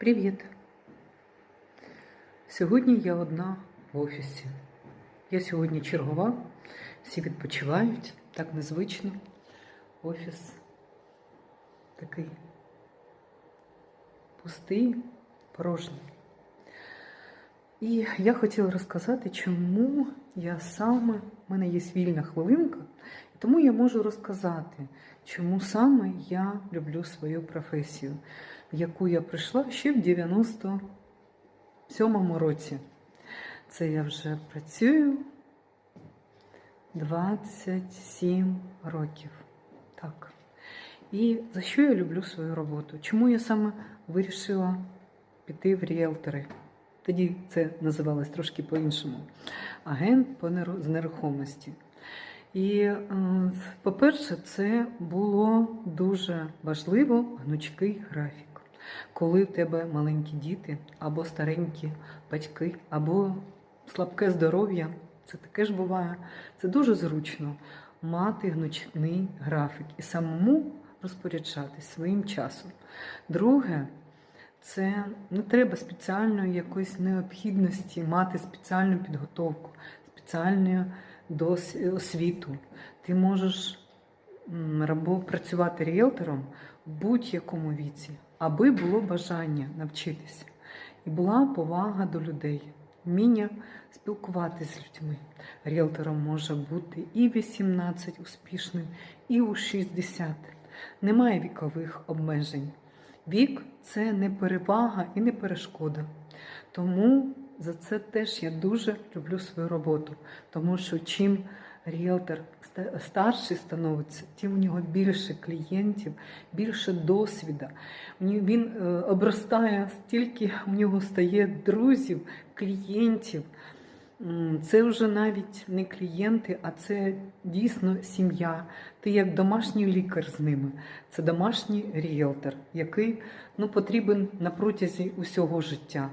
Привіт! Сьогодні я одна в офісі. Я сьогодні чергова, всі відпочивають, так незвично. Офіс такий пустий, порожній. І я хотіла розказати, чому я саме, в мене є вільна хвилинка, тому я можу розказати, чому саме я люблю свою професію, в яку я прийшла ще в 97-му році. Це я вже працюю 27 років. Так. І за що я люблю свою роботу? Чому я саме вирішила піти в ріелтори? Тоді це називалось трошки по-іншому. Агент по з нерухомості. І, е, по-перше, це було дуже важливо гнучкий графік. Коли в тебе маленькі діти, або старенькі батьки, або слабке здоров'я, це таке ж буває. Це дуже зручно мати гнучний графік і самому розпоряджатись своїм часом. Друге, це не треба спеціальної якоїсь необхідності мати спеціальну підготовку, спеціальну освіту. Ти можеш працювати ріелтором в будь-якому віці, аби було бажання навчитися. І була повага до людей, вміння спілкуватися з людьми. Ріелтором може бути і 18 успішним, і у 60. Немає вікових обмежень. Вік це не перевага і не перешкода. Тому за це теж я дуже люблю свою роботу. Тому що чим ріелтор старший становиться, тим у нього більше клієнтів, більше досвіда. Він е, обростає стільки, у нього стає друзів, клієнтів. Це вже навіть не клієнти, а це дійсно сім'я. Ти як домашній лікар з ними. Це домашній ріелтор, який ну, потрібен на протязі усього життя.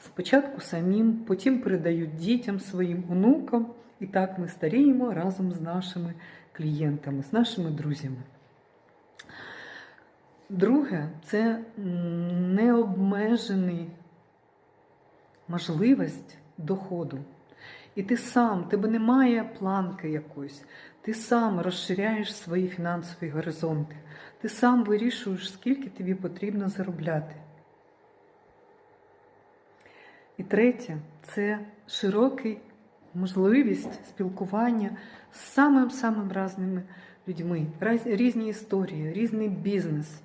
Спочатку самим, потім передають дітям, своїм онукам, і так ми старіємо разом з нашими клієнтами, з нашими друзями. Друге, це необмежений можливість доходу. І ти сам, тебе немає планки якоїсь, ти сам розширяєш свої фінансові горизонти, ти сам вирішуєш, скільки тобі потрібно заробляти. І третє це широкий можливість спілкування з самим-самим разними людьми, різні історії, різний бізнес.